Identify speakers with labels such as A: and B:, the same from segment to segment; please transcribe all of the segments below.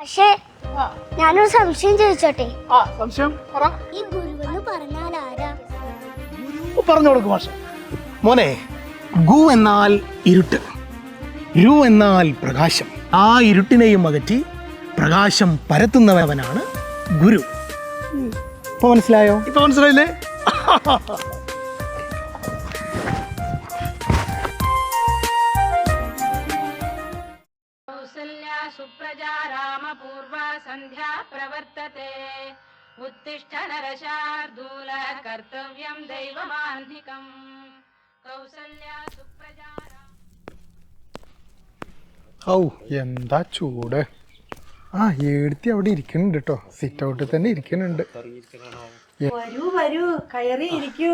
A: പക്ഷേ ഞാനൊരു സംശയം ചോദിച്ചോട്ടെ?
B: ആ സംശയം പറ.
A: ഈ ഗുരുവെന്ന് പറഞ്ഞാൽ ആരാ?
B: പറഞ്ഞു കൊടുക്കും മാഷ.
C: മോനെ ഗു എന്നാൽ ഇരുട്ട്. രു എന്നാൽ പ്രകാശം. ആ ഇരുട്ടിനെയും അകറ്റി പ്രകാശം പരത്തുന്നവനാണ് ഗുരു. ഇപ്പൊ മനസ്സിലായോ?
B: ഇപ്പൊ മനസ്സിലായില്ലേ?
D: उत्तिष्ठ नरशार्दूल कर्तव्यं दैवमान्धिकम् कौसल्या सुप्रजा राम-
B: ഔ എന്താ ചൂട് ആ എടുത്തി അവിടെ ഇരിക്കുന്നുണ്ട് കേട്ടോ സിറ്റ് ഔട്ടിൽ തന്നെ ഇരിക്കുന്നുണ്ട്
E: വരൂ വരൂ കയറി ഇരിക്കൂ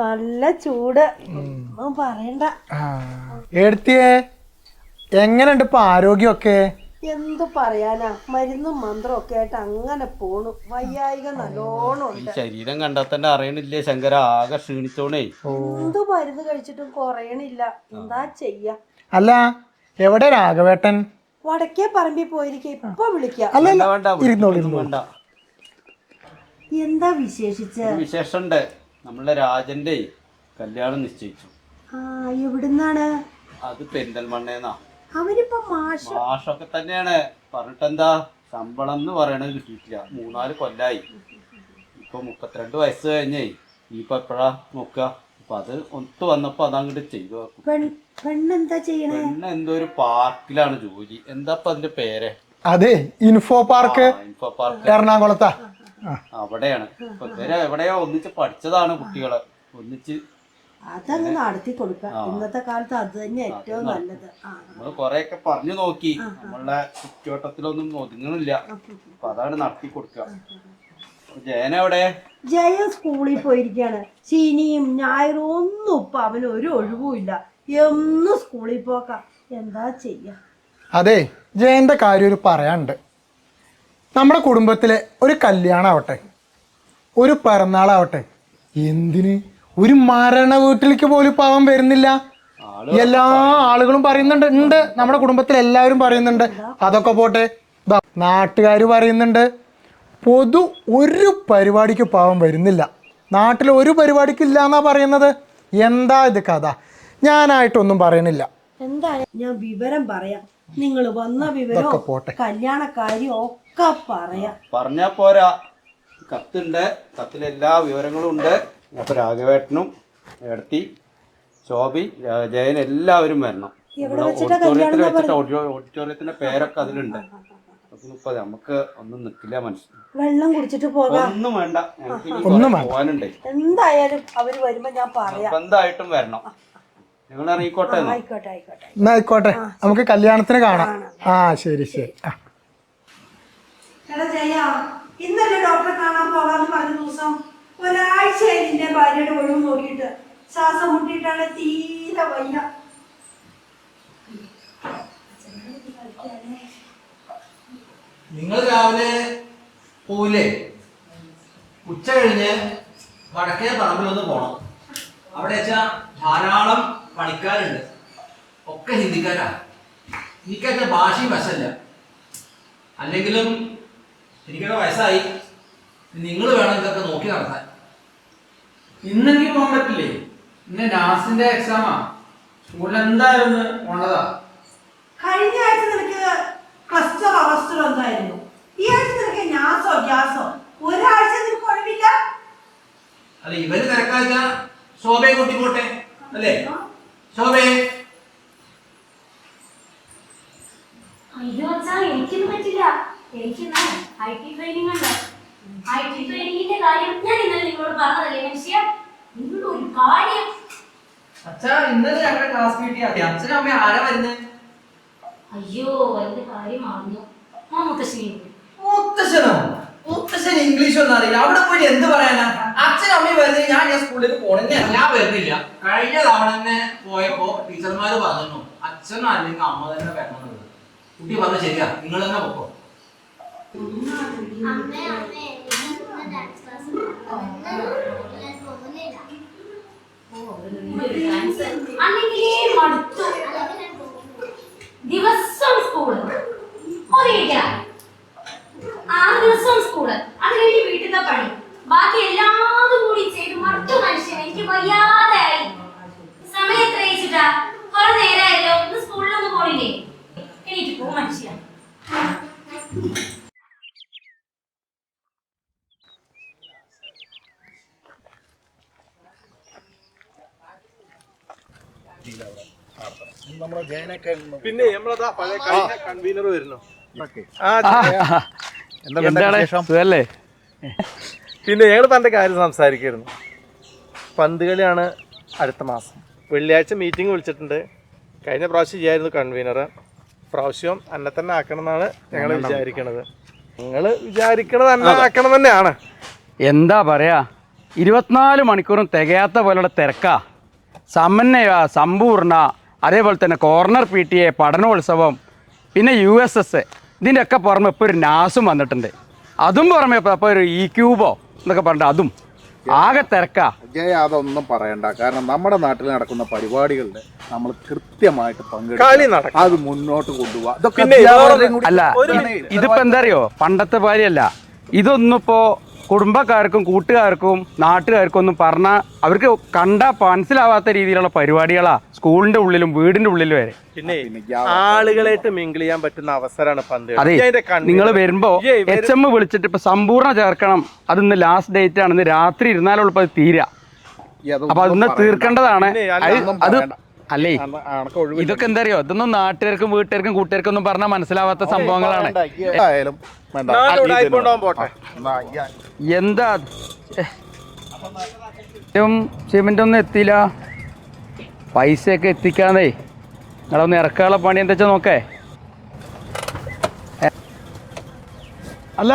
E: നല്ല ചൂട് ഒന്നും പറയണ്ട
B: ആ എടുത്തിയേ എങ്ങനെയുണ്ട് ഇപ്പൊ ആരോഗ്യമൊക്കെ
E: എന്തു പറയാനാ? മരുന്നും മന്ത്രവും ഒക്കെ ആയിട്ട് അങ്ങനെ പോണു. വയ്യായിക നല്ലോണം
F: ഈ ശരീരം കണ്ടാൽ തന്നെ അറിയണില്ലേ? ശങ്കര ആകെ ക്ഷീണിച്ചോണേ.
E: എന്തു മരുന്ന് കഴിച്ചിട്ടും കുറയണില്ല. എന്താ ചെയ്യാ?
B: അല്ല എവിടെ രാഘവേട്ടൻ?
E: വടക്കേ പറമ്പി പോയിരിക്ക. ഇപ്പൊ വിളിക്കാം. എന്താ വിശേഷിച്ച്?
F: വിശേഷണ്ട്. നമ്മളെ രാജന്റെ കല്യാണം നിശ്ചയിച്ചു.
E: ആ എവിടുന്നാണ്?
F: അത് പെരിന്തൽമണ്ണേന്നാ.
E: അവനിപ്പോ മാഷ്
F: മാഷൊക്കെ തന്നെയാണ്. പറഞ്ഞിട്ടെന്താ? ശമ്പളം എന്ന് പറയണത് കിട്ടിയിട്ടില്ല. മൂന്നാൽ കൊല്ലായി. ഇപ്പൊ മുപ്പത്തിരണ്ട് വയസ്സ് കഴിഞ്ഞേ. ഇനിയിപ്പൊ എപ്പോഴാ നോക്ക അപ്പൊ അത് ഒത്തു വന്നപ്പോ അതങ്ങോട്ട് ചെയ്തു
E: പെണ്ണെന്താ ചെയ്യണേ?
F: പെണ്ണ് എന്തോ ഒരു പാർക്കിലാണ് ജോലി. എന്താപ്പൊ അതിന്റെ പേര്?
B: അതെ ഇൻഫോ പാർക്ക്.
F: Info park.
B: എറണാകുളത്താ. ആ,
F: അവിടെയാണ്. ഇപ്പൊ ഇവരെ എവിടെയോ ഒന്നിച്ച് പഠിച്ചതാണ് കുട്ടികൾ. ഒന്നിച്ച്
E: അതങ്ങ് നടത്തി കൊടുക്കാം ഇന്നത്തെ കാലത്ത് അത് തന്നെ ഏറ്റവും നല്ലത്.
F: നമ്മൾ കൊറേയൊക്കെ പറഞ്ഞു നോക്കി. നമ്മളെ ചുറ്റുവട്ടത്തിലൊന്നും ഒതുങ്ങണില്ല. അപ്പൊ അതാണ് നടത്തി കൊടുക്കുക. അപ്പൊ ജയന എവിടെ?
E: ജയ സ്കൂളിൽ പോയിരിക്കാണ് ശനിയും ഞായറും ഒന്നും ഇപ്പൊ അവന് ഒരു ഒഴിവുമില്ല എന്നും സ്കൂളിൽ പോക്ക. എന്താ ചെയ്യ?
B: അതെ ജയന്റെ കാര്യം ഒരു പറയാനുണ്ട്. നമ്മുടെ കുടുംബത്തിലെ ഒരു കല്യാണം ആവട്ടെ ഒരു പിറന്നാളാവട്ടെ എന്തിന്? ഒരു മരണ വീട്ടിലേക്ക് പോലും പാവം വരുന്നില്ല. എല്ലാ ആളുകളും പറയുന്നുണ്ട്. ഉണ്ട്. നമ്മുടെ കുടുംബത്തിൽ എല്ലാവരും പറയുന്നുണ്ട്. അതൊക്കെ പോട്ടെ. നാട്ടുകാർ പറയുന്നുണ്ട്. പൊതു ഒരു പരിപാടിക്ക് പാവം വരുന്നില്ല. നാട്ടിൽ ഒരു പരിപാടിക്ക് ഇല്ല എന്നാ പറയുന്നത്. എന്താ ഇത് കഥ? ഞാനായിട്ടൊന്നും പറയണില്ല.
E: എന്തായാലും ഞാൻ വിവരം പറയാം. നിങ്ങൾ വന്ന
B: വിവരം
E: കല്യാണക്കാരി
B: പോട്ടെ.
E: കല്യാണക്കാര്യം ഒക്കെ പറയാം.
F: പറഞ്ഞാ പോരാ. കത്തുണ്ട്. കത്തിൽ എല്ലാ വിവരങ്ങളും ഉണ്ട്. അപ്പൊ രാഘവേട്ടനും എടത്തി ശോഭി ജയൻ എല്ലാവരും വരണം. ഇവിടെ ഓഡിറ്റോറിയത്തിൽ വെച്ചിട്ട് ഓഡിറ്റോ- ഓഡിറ്റോറിയത്തിന്റെ പേരൊക്കെ അതിലുണ്ട്. ഇപ്പൊ നമുക്ക് ഒന്നും നിക്കില്ല മനസ്സിൽ
E: വെള്ളം കുടിച്ചിട്ട് പോകാം.
F: ഒന്നും വേണ്ട.
B: ഒന്നും
F: കുറേ
E: എന്തായാലും അവർ വരുമ്പോ ഞാൻ പറയാം.
F: എന്തായിട്ടും വരണം. ഞങ്ങൾ ഇറങ്ങിക്കോട്ടെ എന്നാ.
E: ആയിക്കോട്ടെ ആയിക്കോട്ടെ.
B: എന്നാ ആയിക്കോട്ടെ. നമുക്ക് കല്യാണത്തിന് കാണാം. ആ ശരി ശരി. ഇന്നല്ലേ
E: എടാ ജയ ഇന്നലെ ഡോക്ടറെ കാണാൻ പോകാന്ന് പറഞ്ഞ ദിവസം ഒരാഴ്ചയായി നിന്റെ ഭാര്യയുടെ ഒഴിവ് നോക്കിയിട്ട് ശ്വാസം മുട്ടിയിട്ടാണ് തീരെ വയ്യ.
G: നിങ്ങൾ രാവിലെ പോവില്ലേ? ഉച്ച കഴിഞ്ഞ് വടക്കേ പറമ്പിലൊന്ന് പോണം. അവിടെ വെച്ചാ ധാരാളം പണിക്കാരുണ്ട്. ഒക്കെ ഹിന്ദിക്കാരാ. എനിക്കതിന്റെ ഭാഷയും വശമല്ല. അല്ലെങ്കിലും എനിക്കൊക്കെ വയസ്സായി. നിങ്ങൾ വേണം ഇതൊക്കെ നോക്കി നടത്താൻ.
H: ഇന്നെനിക്ക് പോകാൻ പറ്റില്ലേ? ഇന്ന് നാസിന്റെ എക്സാമാ സ്കൂളിൽ എന്തായിരുന്നു? ഉള്ളതാ
E: കഴിഞ്ഞ ആഴ്ച നിനക്ക് ക്ലസ്റ്റർ അവസ്ഥ എന്തായിരുന്നു? ഈ ആഴ്ച നിനക്ക് ഗ്യാസോ ഗ്യാസോ? ഒരാഴ്ച നിനക്ക് ഒഴിവില്ല?
G: അല്ല ഇവർ തിരക്കാഴ്ച. ശോഭയെ കൂട്ടിക്കോട്ടെ അല്ലേ? ശോഭയെ.
I: അയ്യോ അച്ഛാ എനിക്കൊന്നും പറ്റില്ല. എനിക്ക് ഐ ടി ട്രെയിനിങ് ഉണ്ട്. കാര്യം ഞാൻ ഇന്നലെ നിങ്ങളോട് പറഞ്ഞതല്ലേ മനുഷ്യ? നിങ്ങളുടെ ഒരു കാര്യം.
H: അച്ഛാ ഇന്നലെ ഞങ്ങളുടെ ക്ലാസ് മീറ്റിംഗ് അച്ഛനും അമ്മയും ആരാ വരുന്നത്
I: അയ്യോ എന്റെ കാര്യം മറന്നു ആ മുത്തശ്ശിനി
H: മുത്തശ്ശനോ? മുത്തശ്ശൻ ഇംഗ്ലീഷ് ഒന്നും അറിയില്ല. അവിടെ പോയിട്ട് എന്ത് പറയാനാ? അച്ഛനും അമ്മയും വരുന്നത് ഞാൻ ഞാൻ സ്കൂളിൽ പോണെന്നെ
G: ഞാൻ വരുന്നില്ല. കഴിഞ്ഞ തവണ തന്നെ പോയപ്പോ ടീച്ചർമാര് പറഞ്ഞു അച്ഛനോ അല്ലെങ്കിൽ അമ്മ തന്നെ വരണമെന്നുള്ളത്. കുട്ടി പറഞ്ഞു ശരിയാ. നിങ്ങൾ തന്നെ പൊക്കോ.
I: ദിവസവും സ്കൂൾ. ഒരേ ആറ് ദിവസം സ്കൂൾ അത് കഴിഞ്ഞ് വീട്ടിലത്തെ പണി ബാക്കി എല്ലാതും കൂടി ചെയ്ത് മറ്റു മനുഷ്യൻ എനിക്ക് വയ്യാതെയായി സമയം എത്ര കഴിച്ചിട്ടാ കുറെ നേരമായല്ലോ ഇന്ന് സ്കൂളിലൊന്നും പോണില്ലേ എണീറ്റ് പോ മനുഷ്യ
F: പിന്നെ നമ്മളതാ പഴയ കൺവീനർ വരുന്നു.
J: എന്താണ് സുഖല്ലേ?
K: പിന്നെ ഞങ്ങൾ തന്റെ കാര്യം സംസാരിക്കായിരുന്നു. പന്ത് കളിയാണ് അടുത്ത മാസം. വെള്ളിയാഴ്ച മീറ്റിംഗ് വിളിച്ചിട്ടുണ്ട്. കഴിഞ്ഞ പ്രാവശ്യം ചെയ്യായിരുന്നു കൺവീനർ പ്രാവശ്യം അന്നെ തന്നെ ആക്കണം എന്നാണ് ഞങ്ങൾ വിചാരിക്കണത്. നിങ്ങൾ വിചാരിക്കണത് അന്നെ ആക്കണം തന്നെയാണ്.
J: എന്താ പറയാ? ഇരുപത്തിനാല് മണിക്കൂറും തികയാത്ത പോലുള്ള തിരക്കാ. സമന്വയ സമ്പൂർണ അതേപോലെ തന്നെ കോർണർ പി ടി എ പഠനോത്സവം പിന്നെ യു എസ് എസ് ഇതിന്റെയൊക്കെ പുറമെ ഇപ്പോൾ ഒരു നാസും വന്നിട്ടുണ്ട്. അതും പുറമെ ഇപ്പോൾ ഒരു ഇ ക്യൂബോ എന്നൊക്കെ പറഞ്ഞിട്ട് അതും. ആകെ തിരക്കാ.
L: ജയ അതൊന്നും പറയണ്ട. കാരണം നമ്മുടെ നാട്ടിൽ നടക്കുന്ന പരിപാടികളുടെ നമ്മൾ കൃത്യമായിട്ട്
K: പങ്കെടുക്കുക.
L: അത് മുന്നോട്ട് കൊണ്ടുപോവാ
J: അല്ല ഇതിപ്പോ എന്താ അറിയോ? പണ്ടത്തെ കാര്യമല്ല ഇതൊന്നും ഇപ്പോ കുടുംബക്കാർക്കും കൂട്ടുകാർക്കും നാട്ടുകാർക്കും ഒന്നും പറഞ്ഞാൽ അവർക്ക് കണ്ടാൽ മനസ്സിലാവാത്ത രീതിയിലുള്ള പരിപാടികളാ സ്കൂളിന്റെ ഉള്ളിലും വീടിന്റെ ഉള്ളിലും വരെ.
K: പിന്നെ ആളുകളായിട്ട് മിങ്കിൾ ചെയ്യാൻ പറ്റുന്ന അവസരമാണ് പന്ത്.
J: അതെ നിങ്ങൾ വരുമ്പോ എച്ച് എം വിളിച്ചിട്ട് ഇപ്പൊ സമ്പൂർണ ചേർക്കണം. അത് ഇന്ന് ലാസ്റ്റ് ഡേറ്റ് ആണ്. ഇന്ന് രാത്രി ഇരുന്നാലുള്ള ഇപ്പൊ അത് തീരാ. അപ്പൊ അതിന്ന് തീർക്കേണ്ടതാണ്. അത്. അല്ലേ? ഇതൊക്കെ എന്താ അറിയോ ഇതൊന്നും നാട്ടുകാർക്കും വീട്ടുകാർക്കും കൂട്ടുകാർക്കും ഒന്നും പറഞ്ഞാൽ മനസ്സിലാവാത്ത സംഭവങ്ങളാണ്. എന്താ? സിമെന്റ് ഒന്നും എത്തിയില്ല. പൈസയൊക്കെ എത്തിക്കാന്നേ. നിങ്ങളൊന്ന് ഇറക്കാനുള്ള പണി എന്താ വെച്ചാൽ നോക്കേ.
C: അല്ല.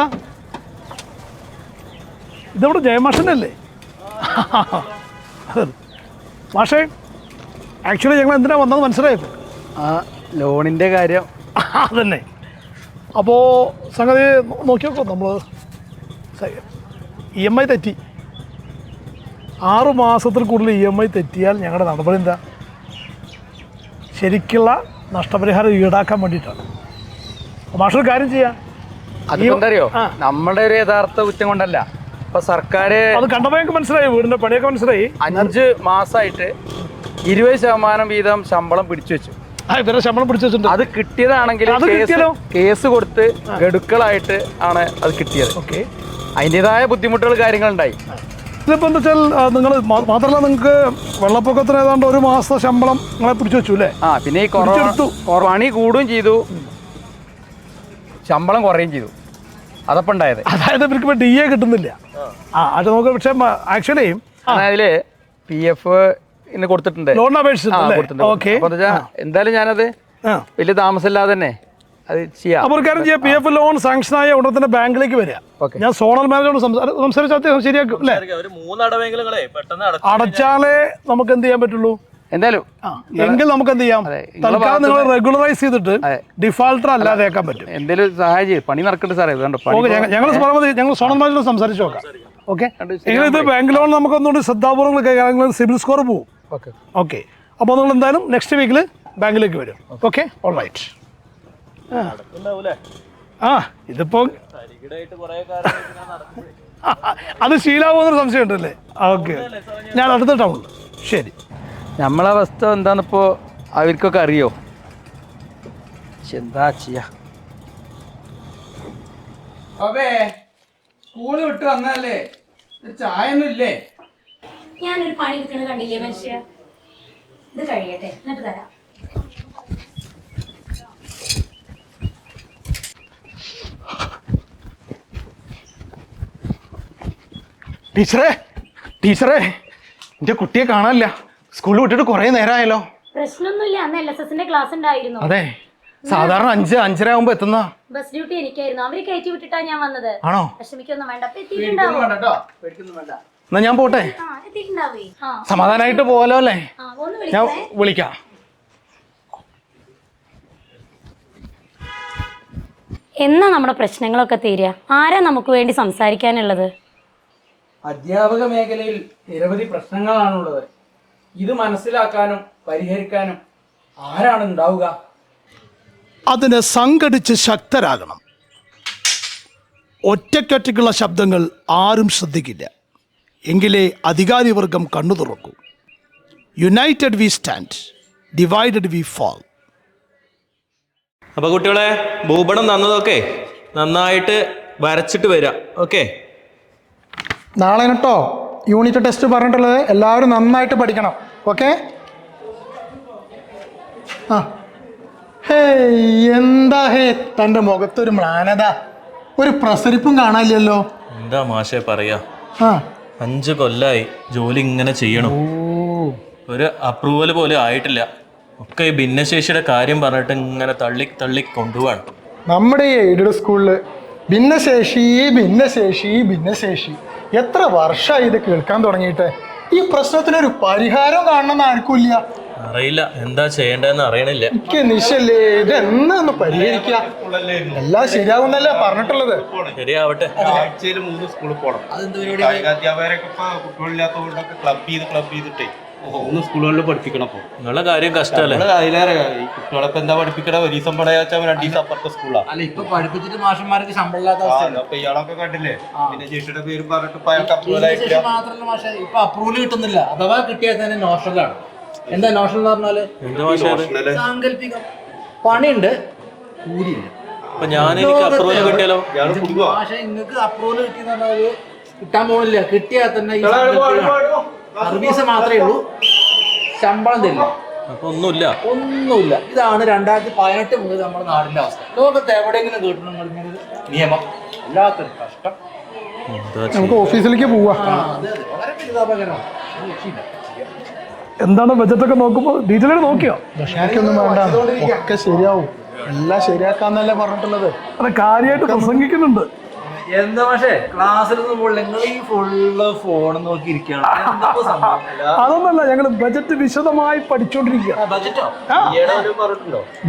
C: ഇതവിടെ ജയമാഷനല്ലേ? മാഷേ ആക്ച്വലി ഞങ്ങൾ എന്തിനാ വന്നത് മനസ്സിലായത്
J: ആ ലോണിന്റെ കാര്യം.
C: അതന്നെ. അപ്പോൾ സംഗതി നോക്കി നോക്കൂ നമ്മൾ ഇ എം ഐ തെറ്റി. ആറ് മാസത്തിൽ കൂടുതൽ ഇ എം ഐ തെറ്റിയാൽ ഞങ്ങളുടെ നടപടി എന്താ? ശരിക്കുള്ള നഷ്ടപരിഹാരം ഈടാക്കാൻ വേണ്ടിയിട്ടാണ്. മാഷൊരു കാര്യം ചെയ്യാം. അതുകൊണ്ടറിയോ.
J: നമ്മുടെ ഒരു യഥാർത്ഥ കുറ്റം കൊണ്ടല്ല. ഇപ്പൊ സർക്കാർ
C: അത് കണ്ടപ്പോൾ ഞങ്ങൾക്ക് മനസ്സിലായി വീടിന്റെ പണിയൊക്കെ മനസ്സിലായി.
J: അഞ്ച് മാസമായിട്ട് ഇരുപത് ശതമാനം വീതം ശമ്പളം പിടിച്ചു വെച്ചു.
C: ശമ്പളം പിടിച്ചു വെച്ചിട്ടുണ്ട്.
J: അത് കിട്ടിയതാണെങ്കിൽ
C: അത്
J: കേസ്? കേസ് കൊടുത്ത് ഗഡുക്കളായിട്ട് ആണ് അത് കിട്ടിയത്.
C: ഓക്കെ.
J: അതിന്റെതായ ബുദ്ധിമുട്ടുകൾ കാര്യങ്ങളുണ്ടായി.
C: ഇതിപ്പോൾ എന്താ വെച്ചാൽ നിങ്ങൾ മാത്രമല്ല നിങ്ങൾക്ക് വെള്ളപ്പൊക്കത്തിന് ഏതാണ്ട് ഒരു മാസത്തെ ശമ്പളം നിങ്ങളെ പിടിച്ചു വെച്ചു അല്ലേ?
J: ആ പിന്നെ ഈ കൊറോണ
C: പിടിച്ചെടുത്തു.
J: കൊറ- പണി കൂടുകയും ചെയ്തു. ശമ്പളം കുറയും ചെയ്തു. അതപ്പം ഉണ്ടായത്.
C: അതായത് ഇവർക്ക് ഇപ്പോൾ ഡി എ കിട്ടുന്നില്ല. ആ അത് നമുക്ക് പക്ഷേ ആക്ച്വലി
J: അതായത് പി എഫ് ഇന്ന് കൊടുത്തിട്ടുണ്ട്.
C: ലോൺ
J: അപേക്ഷ
C: അപേക്ഷിച്ചിട്ടുണ്ട് ഓക്കെ.
J: എന്തായാലും ഞാനത് വലിയ താമസമില്ലാതെ തന്നെ അത് ചെയ്യാം.
C: അപ്പോൾ കാര്യം ചെയ്യാം പി എഫ് ലോൺ സാങ്ഷൻ ആയ ഉടനെ തന്നെ ബാങ്കിലേക്ക് വരിക. ഞാൻ സോണൽ മാനേജറോട് സംസാരിച്ചാൽ ശരിയാക്കും അല്ലേ? അടച്ചാലേ നമുക്ക് എന്ത് ചെയ്യാൻ പറ്റുള്ളൂ?
K: എന്തായാലും
C: എങ്കിൽ നമുക്ക് എന്ത് ചെയ്യാം? തൽക്കാലം നിങ്ങൾ റെഗുലറൈസ് ചെയ്തിട്ട്. ഡിഫാൾട്ടർ അല്ലാതെയാക്കാൻ പറ്റും.
J: എന്തെങ്കിലും സഹായം ചെയ്യും. പണി നടക്കട്ടെ സാറേ
C: ഞങ്ങൾ ഞങ്ങൾ സോണൽ മാനേജറോട് സംസാരിച്ചു നോക്കാം. ഓക്കെ? ഇത് ബാങ്ക് ലോൺ നമുക്ക് ഒന്നുകൂടി ശ്രദ്ധാപൂർവം സിബിൽ സ്കോർ പോകും
J: ഓക്കെ.
C: ഓക്കെ. അപ്പോൾ നിങ്ങൾ എന്തായാലും നെക്സ്റ്റ് വീക്കിൽ ബാങ്കിലേക്ക് വരും. ഓക്കെ? ഓൾ റൈറ്റ് ആ. ഇതിപ്പോൾ അത് ശീലാവുന്നൊരു സംശയം ഉണ്ടല്ലേ ഓക്കെ. ഞാൻ അടുത്ത ടൗണിൽ ശരി.
J: നമ്മളെ അവസ്ഥ എന്താണിപ്പോൾ അവർക്കൊക്കെ അറിയോ? എന്താ ചെയ്യാ?
H: സ്കൂൾ വിട്ട് വന്നല്ലേ ചായ ഒന്നും ഇല്ലേ?
I: ഞാനൊരു പണി എടുക്കണ കണ്ടില്ലേ മനുഷ്യ? ഇത് കഴിയട്ടെ എന്നിട്ട് തരാം.
C: ടീച്ചറെ ടീച്ചറെ എന്റെ കുട്ടിയെ കാണാനില്ല. സ്കൂളിൽ വിട്ടിട്ട് കുറേ നേരമായല്ലോ.
I: പ്രശ്നമൊന്നുമില്ല അന്ന് എൽ എസ് എസിന്റെ ക്ലാസ് ഉണ്ടായിരുന്നു.
C: അതെ സാധാരണ അഞ്ച് അഞ്ചര ആകുമ്പോ എത്തുന്ന.
I: Bus duty എനിക്കായിരുന്നു. അവർ കയറ്റി വിട്ടിട്ടാ ഞാൻ വന്നത്.
C: ആണോ?
I: വിഷമിക്കൊന്നും വേണ്ട. അപ്പൊ എത്തിയിട്ടുണ്ടാവോ.
C: എന്നാ ഞാൻ പോട്ടെ?
I: സമാധാനായിട്ട്
C: സമാധാനമായിട്ട് പോകാലോ അല്ലേ?
I: ആ ഒന്ന്
C: ഞാൻ വിളിക്കാം.
I: എന്നാ നമ്മുടെ പ്രശ്നങ്ങളൊക്കെ തീരുക ആരാ നമുക്ക് വേണ്ടി സംസാരിക്കാനുള്ളത്?
H: അധ്യാപക മേഖലയിൽ നിരവധി പ്രശ്നങ്ങളാണുള്ളത്. ഇത് മനസ്സിലാക്കാനും പരിഹരിക്കാനും ആരാണ് ഉണ്ടാവുക
C: അതിന് സംഘടിച്ച് ശക്തരാകണം. ഒറ്റയ്ക്കൊറ്റയ്ക്കുള്ള ശബ്ദങ്ങൾ ആരും ശ്രദ്ധിക്കില്ല. എങ്കിലേ അധികാരിവർഗം കണ്ണു തുറക്കൂ. United we stand divided we fall
K: അപ്പോൾ കുട്ടികളെ ഭൂപടം തന്നതൊക്കെ നന്നായിട്ട് വരച്ചിട്ട് വരാം ഓക്കെ?
B: നാളെ കേട്ടോ യൂണിറ്റ് ടെസ്റ്റ് പറഞ്ഞിട്ടുള്ളത് എല്ലാവരും നന്നായിട്ട് പഠിക്കണം ഓക്കെ? ആ. ഹേ എന്താ ഹേ? തന്റെ മുഖത്തൊരു മ്ലാനത. ഒരു പ്രസരിപ്പും കാണാനില്ലല്ലോ.
K: എന്താ മാഷേ പറയാ?
B: ആ.
K: അഞ്ച് കൊല്ലായി ജോലി ഇങ്ങനെ ചെയ്യണം ഒരു അപ്രൂവൽ പോലും ആയിട്ടില്ല. ഒക്കെ ഈ ഭിന്നശേഷിയുടെ കാര്യം പറഞ്ഞിട്ട് ഇങ്ങനെ തള്ളി തള്ളി കൊണ്ടുപോവാണ്.
B: നമ്മുടെ ഈ എയ്ഡഡ് സ്കൂളിൽ ഭിന്നശേഷി ഭിന്നശേഷി ഭിന്നശേഷി. എത്ര വർഷമായി ഇത് കേൾക്കാൻ തുടങ്ങിയിട്ട്? ഈ പ്രശ്നത്തിനൊരു പരിഹാരം കാണണമെന്ന് ആർക്കുമില്ല
K: അറിയില്ല. എന്താ ചെയ്യേണ്ടതെന്ന് അറിയണില്ല.
B: എനിക്ക് നിശല്ലേ ഇത് എന്നൊന്ന് പരിഹരിക്കുക എല്ലാം ശരിയാവുന്നല്ലേ പറഞ്ഞിട്ടുള്ളത്?
K: ശരിയാവട്ടെ.
F: ആഴ്ചയിൽ മൂന്ന് സ്കൂളിൽ പോകണം അധ്യാപകരൊക്കെ ഇപ്പൊ കുട്ടികളില്ലാത്തതുകൊണ്ടൊക്കെ ക്ലബ് ചെയ്ത് ക്ലബ് ചെയ്തിട്ടേ. മൂന്ന് സ്കൂളുകളിൽ പഠിപ്പിക്കണം അപ്പോൾ
K: നിങ്ങളുടെ കാര്യം കഷ്ടമല്ലേ
F: അതിലേറെ ഈ കുട്ടികളൊക്കെ എന്താ പഠിപ്പിക്കണ? ഒരു ദിവസം പടയാച്ചാൽ രണ്ടു ദിവസം അപ്പുറത്തെ സ്കൂളാണ്
G: അല്ല ഇപ്പൊ പഠിപ്പിച്ചിട്ട് മാഷന്മാർക്ക് ശമ്പളം ഇല്ലാത്ത അവസ്ഥയാണ്
F: അപ്പൊ ഇയാളൊക്കെ കണ്ടില്ലേ? പിന്നെ ജേഷിയുടെ പേരും പറഞ്ഞിട്ട്
G: മാത്രമല്ല മാഷെ ഇപ്പൊ അപ്രൂവൽ കിട്ടുന്നില്ല. അഥവാ കിട്ടിയാൽ തന്നെ നോഷണലാണ് എന്താ നോഷണൽ എന്ന്
F: പറഞ്ഞാൽ?
G: സാങ്കല്പികം. പണിയുണ്ട്. കൂലിയില്ല
K: അപ്പൊ ഞാൻ എനിക്ക് അപ്രൂവൽ കിട്ടിയാലോ?
G: പക്ഷെ നിങ്ങൾക്ക് അപ്രൂവൽ കിട്ടിയെന്ന് പറഞ്ഞാൽ കിട്ടാൻ പോകുന്നില്ല കിട്ടിയാൽ തന്നെ ഈ സർവീസ് മാത്രമേ ഉള്ളൂ. ശമ്പളം തരില്ല.
K: അപ്പൊ ഒന്നുമില്ല.
G: ഒന്നുമില്ല. ഇതാണ് രണ്ടായിരത്തി പതിനെട്ട് മുതൽ നമ്മുടെ നാടിന്റെ അവസ്ഥ. ലോകത്ത് എവിടെയെങ്കിലും കിട്ടണം നിയമം. എല്ലാത്തൊരു കഷ്ടം.
B: നമുക്ക് ഓഫീസിലേക്ക് പോവാ.
G: വളരെ പരിതാപകരമാണ് ഒരു ബജറ്റ്
C: എന്താണ് ബജറ്റൊക്കെ നോക്കുമ്പോൾ ഡീറ്റെയിൽ നോക്കിയോ?
B: വിഷമിക്കൊന്നും വേണ്ട. ഒക്കെ ശരിയാവും. എല്ലാം ശരിയാക്കാന്നല്ലേ പറഞ്ഞിട്ടുള്ളത്.
C: അത് കാര്യമായിട്ട് പ്രസംഗിക്കുന്നുണ്ട്.
G: എന്താ പക്ഷേ ക്ലാസ്സിലൊന്നും നിങ്ങൾ ഈ ഫുള്ള് ഫോൺ നോക്കി ഇരിക്കുകയാണ്.
C: അതൊന്നല്ല ഞങ്ങൾ ബജറ്റ് വിശദമായി
F: പഠിച്ചുകൊണ്ടിരിക്കുകയാണ്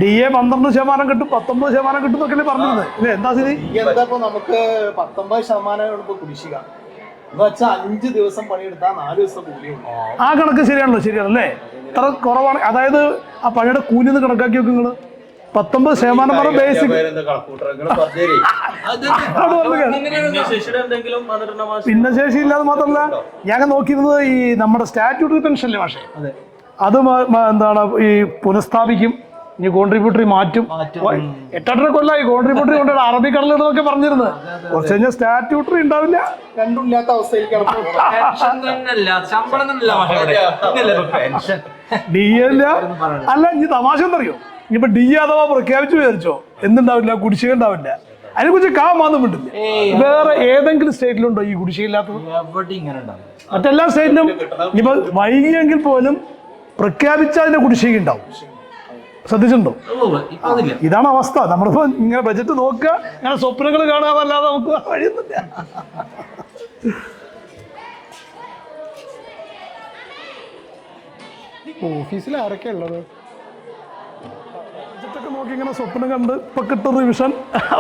C: ഡി എ പന്ത്രണ്ട് ശതമാനം കിട്ടും പത്തൊമ്പത് ശതമാനം കിട്ടും എന്നൊക്കെ പറഞ്ഞിരുന്നത്. ഇല്ലേ എന്താ ശരി
L: എന്താ നമുക്ക് പത്തൊമ്പത് ശതമാനം കുടിശ്ശിക. എന്ന് വെച്ചാൽ അഞ്ച് ദിവസം പണിയെടുത്താൽ നാല് ദിവസം കൂലിയുണ്ട്
C: ആ. കണക്ക് ശരിയാണല്ലോ ശരിയാണല്ലേ? ഇത്ര കുറവാണ്. അതായത് ആ പണിയുടെ കൂലി ഒന്ന് കണക്കാക്കി നോക്ക് നിങ്ങൾ പത്തൊമ്പത് ശതമാനം പറഞ്ഞ ബേസിക് ഭിന്നശേഷി ഇല്ലാതെ മാത്രമല്ല ഞാൻ നോക്കിയിരുന്നത് ഈ നമ്മുടെ സ്റ്റാറ്റ്യൂട്ടറി പെൻഷനിലെ പക്ഷേ അത്. എന്താണ് ഈ പുനഃസ്ഥാപിക്കും. ഇനി കോൺട്രിബ്യൂട്ടറി മാറ്റും. എട്ടെട്ടര കൊല്ലമായി കോൺട്രിബ്യൂട്ടറി കൊണ്ട് അറബി കടലിടുന്നൊക്കെ പറഞ്ഞിരുന്നത്. കുറച്ച് കഴിഞ്ഞാൽ സ്റ്റാറ്റ്യൂട്ടറി ഉണ്ടാവില്ല.
L: രണ്ടും ഇല്ലാത്ത അവസ്ഥയിലേക്കാണ്
C: ഡി ഇല്ല. അല്ല ഇനി തമാശ എന്തറിയോ? ഇനിയിപ്പോ ഡി അഥവാ പ്രഖ്യാപിച്ചു വിചാരിച്ചോ എന്തുണ്ടാവില്ല കുടിശ്ശിക ഉണ്ടാവില്ല. അതിനെ കുറിച്ച് കാമാന്നും വിട്ടില്ല വേറെ ഏതെങ്കിലും സ്റ്റേറ്റിലുണ്ടോ ഈ കുടിശ്ശിക ഇല്ലാത്തത്?
G: എവിടെ ഇങ്ങനെ ഉണ്ടാവും?
C: മറ്റെല്ലാ സ്റ്റേറ്റിലും ഇപ്പൊ വൈകിയെങ്കിൽ പോലും പ്രഖ്യാപിച്ച അതിന്റെ കുടിശ്ശിക ഉണ്ടാവും. ശ്രദ്ധിച്ചിട്ടുണ്ടോ? ഇതാണ് അവസ്ഥ. നമ്മളിപ്പോ ഇങ്ങനെ ബജറ്റ് നോക്കുക ഇങ്ങനെ സ്വപ്നങ്ങൾ കാണാതല്ലാതെ നമുക്ക് വഴിയൊന്നുമില്ല.
B: ഓഫീസിൽ ആരൊക്കെ ഉള്ളത്?
C: ബജറ്റൊക്കെ നോക്കി ഇങ്ങനെ സ്വപ്നം കണ്ട് ഇപ്പൊ കിട്ടും റിവിഷൻ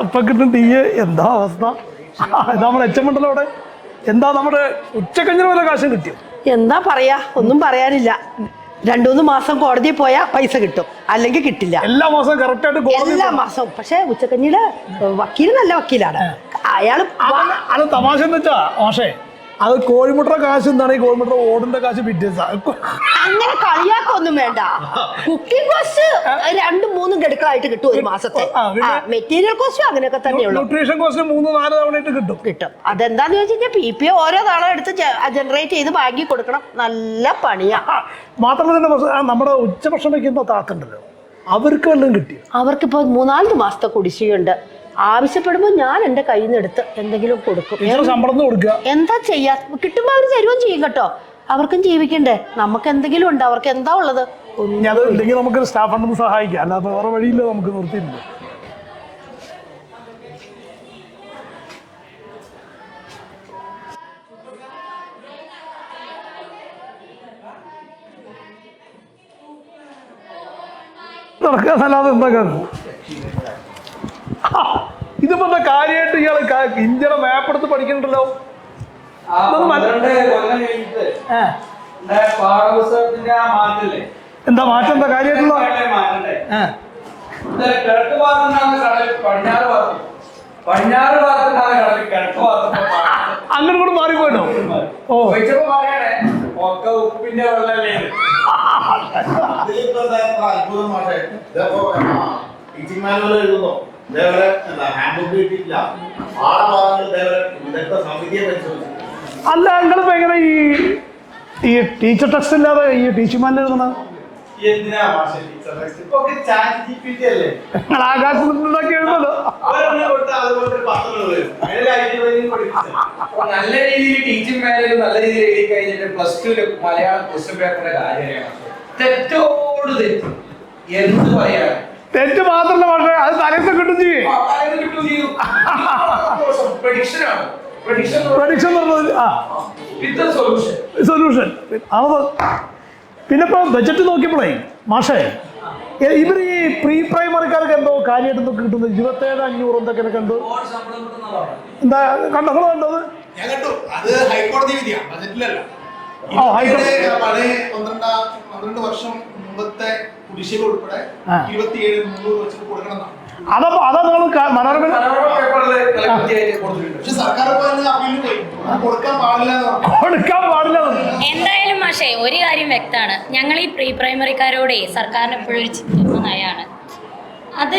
C: ഇപ്പൊ കിട്ടും ടി എ എന്താ അവസ്ഥ? ഇത് നമ്മുടെ എച്ച് എം ഉണ്ടല്ലോ എന്താ നമ്മുടെ ഉച്ചക്കഞ്ഞിന് പോലെ കാശം കിട്ടിയോ?
E: എന്താ പറയാ? ഒന്നും പറയാനില്ല. രണ്ടുമൂന്ന് മാസം കോടതിയിൽ പോയാൽ പൈസ കിട്ടും. അല്ലെങ്കിൽ കിട്ടില്ല.
C: എല്ലാ മാസവും ആയിട്ട് കോടതി
E: എല്ലാ മാസവും. പക്ഷെ ഉച്ചക്കഞ്ഞിയുടെ വക്കീൽ നല്ല വക്കീലാണ്.
C: അയാൾ തമാശ എന്ന് വെച്ചാ മാഷേ അത് കോഴിമുട്ട കാശ് എന്താണ്? ഈ കോഴിമുട്ട ഓടിന്റെ കാശ് പിറ്റേസാ
E: അങ്ങനെ കളിയാക്കൊന്നും വേണ്ട. കുക്കിംഗ് കോസ്റ്റ് രണ്ടും മൂന്നും ഗഡുക്കളായിട്ട് കിട്ടും ഒരു മാസത്തെ. മെറ്റീരിയൽ കോസ്റ്റും അങ്ങനെയൊക്കെ തന്നെയുള്ളൂ.
C: ന്യൂട്രീഷൻ കോസ്റ്റ് മൂന്ന് നാല് തവണയായിട്ട് കിട്ടും.
E: കിട്ടും. അതെന്താന്ന് വെച്ച് കഴിഞ്ഞാൽ പി പി ഓരോ തവണ എടുത്ത് ജനറേറ്റ് ചെയ്ത് ബാങ്കിൽ കൊടുക്കണം. നല്ല പണിയാ.
C: മാത്രമല്ല നമ്മുടെ ഉച്ചഭക്ഷണം വയ്ക്കുന്ന താക്കുണ്ടല്ലോ. അവർക്ക് വല്ലതും കിട്ടി
E: അവർക്കിപ്പോ മൂന്നാൽ മാസത്തെ കുടിശ്ശികയുണ്ട്. ആവശ്യപ്പെടുമ്പോൾ ഞാൻ എന്റെ കയ്യിൽ നിന്ന് എടുത്ത് എന്തെങ്കിലും കൊടുക്കും. എന്താ ചെയ്യാ? കിട്ടുമ്പോ അവർ തരുവോ ചെയ്യും കേട്ടോ. അവർക്കും ജീവിക്കണ്ടേ? നമുക്ക് എന്തെങ്കിലും ഉണ്ട്. അവർക്ക് എന്താ ഉള്ളത്?
C: ഇല്ലെങ്കിൽ നമുക്ക് സ്റ്റാഫ് ഉണ്ടെന്ന് സഹായിക്കാം. അല്ലാതെ വേറെ വഴിയില്ല നമുക്ക് നിർത്തിയില്ല നടക്കാന്നല്ലാതെ എന്താ ഇതിപ്പോ എന്താ കാര്യമായിട്ട് ഇയാൾ ഇന്ത്യയുടെ മാപ്പ് എടുത്ത് പഠിക്കണ്ടല്ലോ? എന്താ മാറ്റം? എന്താ കാര്യമായിട്ടുള്ള അങ്ങനെ കൂടെ മാറിപ്പോയിട്ടോ? ഓ.
H: ഒക്കെ ഉപ്പിന്റെ
L: അത്ഭുതം മാഷേ ഇതപ്പോ എഴുതുന്നു. ഇതേപോലെ എന്താ ഹാൻഡ് ബുക്ക് കിട്ടിയിട്ടില്ല. പാഠഭാഗങ്ങൾ ഇതേപോലെ ഇവിടുത്തെ സമിതിയെ പരിശോധിച്ചു.
C: അല്ല നിങ്ങളിപ്പോ എങ്ങനെ ഈ ഈ ടീച്ചർ ടെക്സ്റ്റ് ഇല്ലാതെ ഈ
L: ടീച്ചർമാരിൽ അല്ലേ?
C: നിങ്ങൾ
H: നല്ല രീതിയിൽ ടീച്ചിങ് നല്ല രീതിയിൽ എഴുതി കഴിഞ്ഞിട്ട് പ്ലസ് മലയാളം ക്വസ്റ്റ്യൻ പേപ്പറിന്റെ കാര്യമാണ്. തെറ്റോട് തെറ്റ്. എന്ത് പറയാൻ
C: തെറ്റ് മാത്രമല്ല പക്ഷേ അത് തലേന്ന് കിട്ടും ചെയ്യും.
H: പ്രഡിക്ഷൻ
C: പറഞ്ഞത് ആ.
H: സൊല്യൂഷൻ
C: അത് പിന്നെ ഇപ്പൊ ബജറ്റ് നോക്കിയപ്പോഴേ മാഷേ ഇവർ ഈ പ്രീ പ്രൈമറിക്കാർക്ക് എന്തോ കാര്യമായിട്ട് എന്തോ കിട്ടുന്നത് ഇരുപത്തേഴ് അഞ്ഞൂറ് എന്തൊക്കെ കണ്ടു എന്താ കണ്ടോ നിങ്ങൾ കണ്ടത്
L: ഞാൻ കണ്ടു. അത് ഹൈക്കോടതി വിധിയാണ് ബജറ്റിലല്ല
C: ആ ഹൈക്കോടതി.
L: പന്ത്രണ്ട് വർഷം മുമ്പത്തെ കുടിശ്ശിക ഉൾപ്പെടെ. ഇരുപത്തിയേഴ് മുന്നൂറ് വെച്ചിട്ട് കൊടുക്കണം അതപ്പോ
C: അതാ അതാ നിങ്ങൾ മനോരമ
L: പക്ഷെ സർക്കാർ കൊടുക്കാൻ പാടില്ല
C: കൊടുക്കാൻ പാടില്ല
I: എന്തായാലും മാഷേ ഒരു കാര്യം വ്യക്തമാണ്. ഞങ്ങൾ ഈ പ്രീ പ്രൈമറിക്കാരോടെ സർക്കാരിന് എപ്പോഴും ഒരു നയമാണ്. അത്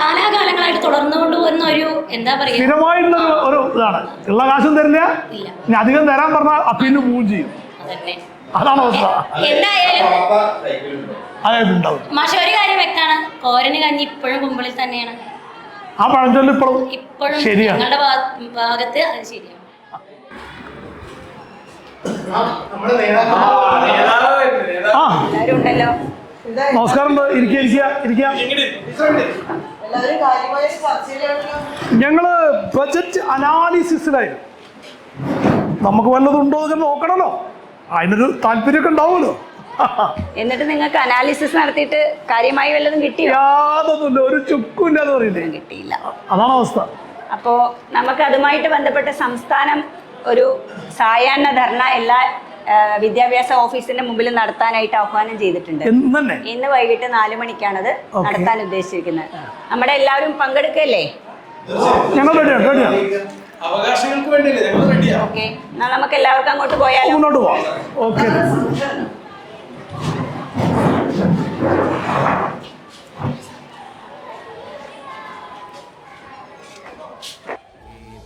I: കാലാകാലങ്ങളായിട്ട് തുടർന്നു പോകുന്ന ഒരു എന്താ പറയുക?
C: സ്ഥിരമായിട്ടുള്ള ഒരു- ഇതാണ്. ഉള്ള കാശും തരില്ല.
I: ഇല്ല.
C: ഇനി അധികം തരാൻ പറഞ്ഞാൽ അപ്പീലിന് പൂജ ചെയ്യും.
I: അതന്നെ.
C: അതാണ് അവസ്ഥ?
I: എന്തായാലും
C: അതായത് ഉണ്ടാവും
I: മാഷ ഒരു കാര്യം വ്യക്തമാണ്. കോരന് കഞ്ഞി ഇപ്പോഴും കുമ്പിളിൽ തന്നെയാണ്.
C: ആ പഴഞ്ചൊല്ല് ഇപ്പോഴും
I: ഇപ്പോഴും
C: ശരിയാണ്.
I: ഞങ്ങളുടെ ഭാഗത്ത് അത് ശരിയാണ്.
C: ആ നമസ്കാരം ഇരിക്കുക ഇരിക്കുക ഇരിക്കുക ഞങ്ങൾ ബജറ്റ് അനാലിസിസിലായിരുന്നു. നമുക്ക് വല്ലതും ഉണ്ടോ എന്ന് നോക്കണമല്ലോ. അതിനൊരു താല്പര്യമൊക്കെ ഉണ്ടാവുമല്ലോ.
I: എന്നിട്ട് നിങ്ങൾക്ക് അനാലിസിസ് നടത്തിയിട്ട് കാര്യമായി വല്ലതും കിട്ടിയോ?
C: യാതൊന്നുമില്ല ഒരു ചുക്കും എന്ന്
I: കിട്ടിയില്ല.
C: അതാണ് അവസ്ഥ.
I: അപ്പോ നമുക്ക് അതുമായിട്ട് ബന്ധപ്പെട്ട സംസ്ഥാനം ഒരു സായാഹ്ന ധർണ എല്ലാ വിദ്യാഭ്യാസ ഓഫീസിന്റെ മുമ്പിൽ നടത്താനായിട്ട് ആഹ്വാനം ചെയ്തിട്ടുണ്ട്. ഇന്ന് വൈകിട്ട് നാല് മണിക്കാണത്
C: അത്
I: നടത്താൻ ഉദ്ദേശിച്ചിരിക്കുന്നത്. നമ്മുടെ എല്ലാവരും പങ്കെടുക്കല്ലേ?
C: ഞങ്ങൾ
K: അവകാശങ്ങൾക്ക് വേണ്ടിയല്ലേ? ഞങ്ങൾ റെഡിയാ
I: ഓക്കെ. എന്നാൽ നമുക്ക് എല്ലാവർക്കും അങ്ങോട്ട് പോയാലോ?
C: മുന്നോട്ട് പോവാം. ഓക്കെ.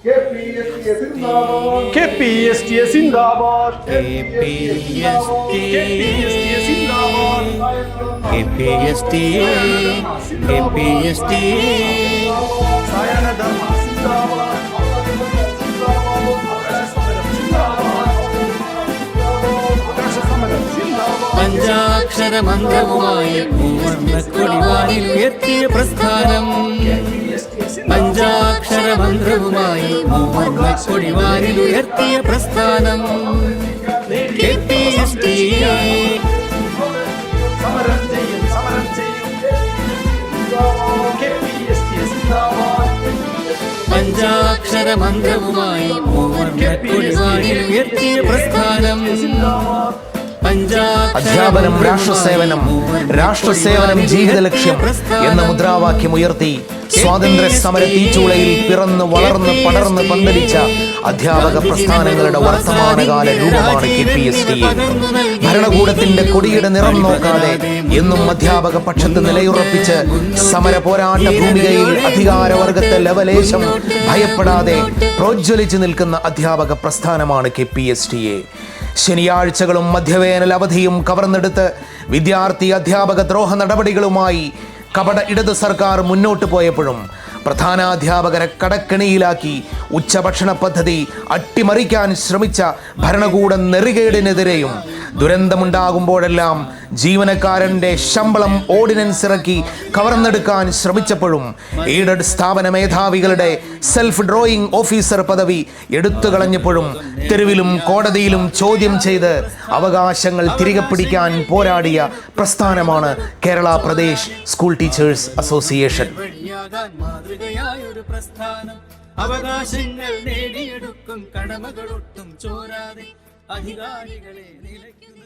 C: എസ് സിന്ദാബാദ്. K P S T S സിന്ദാബാദ്.
M: പഞ്ചാക്ഷരമന്ത്രവുമായി മൂവർണക്കൊടിവാനിൽ ഉയർത്തിയ പ്രസ്ഥാനം പഞ്ചാക്ഷരമന്ത്രവുമായി മൂവർണക്കൊടിവാനിൽ ഉയർത്തിയ പ്രസ്ഥാനം. കെ പി എസ് ടി
C: സമരം ചെയ്യും സമരം ചെയ്യും K P S T. S സിന്ദാബാദ്
M: പഞ്ചാക്ഷരമന്ത്രവുമായി മൂവർണക്കൊടിവാനിൽ ഉയർത്തിയ പ്രസ്ഥാനം.
N: അധ്യാപനം രാഷ്ട്രസേവനം രാഷ്ട്രസേവനം ജീവിത ലക്ഷ്യം എന്ന മുദ്രാവാക്യം ഉയർത്തി സ്വാതന്ത്ര്യ സമര തീച്ചൂളയിൽ പിറന്ന് വളർന്ന് പടർന്ന് പന്തലിച്ച അധ്യാപക പ്രസ്ഥാനങ്ങളുടെ വർത്തമാനകാല രൂപമാണ് കെ പി എസ് ടി ഭരണകൂടത്തിന്റെ കൊടിയുടെ നിറം നോക്കാതെ എന്നും അധ്യാപക പക്ഷത്ത് നിലയുറപ്പിച്ച് സമര പോരാട്ട ഭൂമികയിൽ അധികാരവർഗത്തെ ലവലേശം ഭയപ്പെടാതെ പ്രോജ്വലിച്ചു നിൽക്കുന്ന അധ്യാപക പ്രസ്ഥാനമാണ് K P S T A. ശനിയാഴ്ചകളും മധ്യവേനൽ അവധിയും കവർന്നെടുത്ത് വിദ്യാർത്ഥി അധ്യാപക ദ്രോഹ നടപടികളുമായി കപട ഇടത് സർക്കാർ മുന്നോട്ട് പോയപ്പോഴും പ്രധാനാധ്യാപകരെ കടക്കെണിയിലാക്കി ഉച്ചഭക്ഷണ പദ്ധതി അട്ടിമറിക്കാൻ ശ്രമിച്ച ഭരണകൂട നെറികേടിനെതിരെയും ദുരന്തമുണ്ടാകുമ്പോഴെല്ലാം ജീവനക്കാരന്റെ ശമ്പളം ഓർഡിനൻസ് ഇറക്കി കവർന്നെടുക്കാൻ ശ്രമിച്ചപ്പോഴും എയ്ഡഡ് സ്ഥാപന മേധാവികളുടെ സെൽഫ് ഡ്രോയിങ് ഓഫീസർ പദവി എടുത്തു കളഞ്ഞപ്പോഴും തെരുവിലും കോടതിയിലും ചോദ്യം ചെയ്ത് അവകാശങ്ങൾ തിരികെ പിടിക്കാൻ പോരാടിയ പ്രസ്ഥാനമാണ് Kerala Pradesh school
M: teachers association. പ്രസ്ഥാനം. അവകാശങ്ങൾ നേടിയെടുക്കും കടമകളൊട്ടും ചോരാതെ അധികാരികളെ നിലയ്ക്കുന്ന.